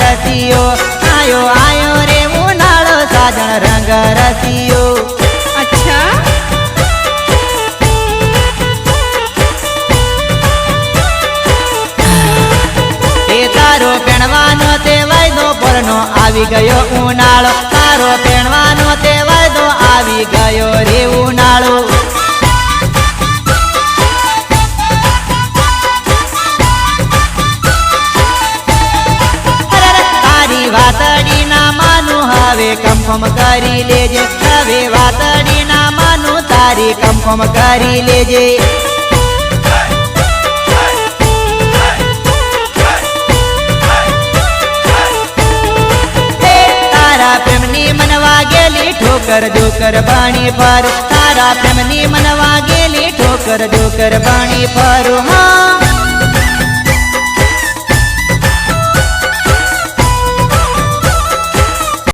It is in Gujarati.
રસિયો આયો આયો રે ઉનાળો સાજણ રંગ રસિયો અચ્છા. એ તારો પેણવાનો તે વાયદો પરનો આવી ગયો ઉનાળો. તારો પેણવાનો વાતડી ના માનું હવે કન્ફર્મ કરી લેજે. હવે વાતડી ના માનું તારી કન્ફર્મ કરી લેજે. તારા પ્રેમની મન વાગેલી ઠોકર જોકર પાણી પર. તારા પ્રેમની મન વાગેલી ઠોકર જોકર બાણી પર. હા.